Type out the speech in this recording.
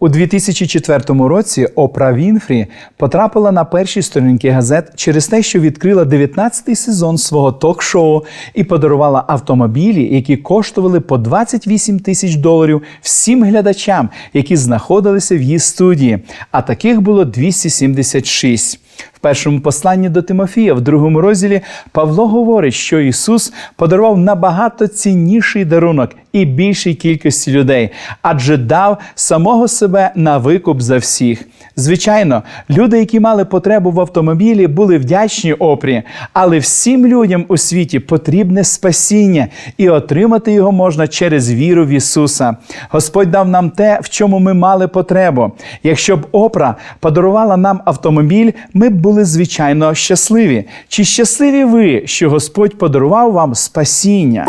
У 2004 році Опра Вінфрі потрапила на перші сторінки газет через те, що відкрила 19-й сезон свого ток-шоу і подарувала автомобілі, які коштували по 28 тисяч доларів всім глядачам, які знаходилися в її студії. А таких було 276. В першому посланні до Тимофія, в другому розділі, Павло говорить, що Ісус подарував набагато цінніший дарунок і більшій кількості людей, адже дав самого себе на викуп за всіх. Звичайно, люди, які мали потребу в автомобілі, були вдячні опрі, але всім людям у світі потрібне спасіння, і отримати його можна через віру в Ісуса. Господь дав нам те, в чому ми мали потребу. Якщо б Опра подарувала нам автомобіль, ми б були звичайно щасливі. Чи щасливі ви, що Господь подарував вам спасіння?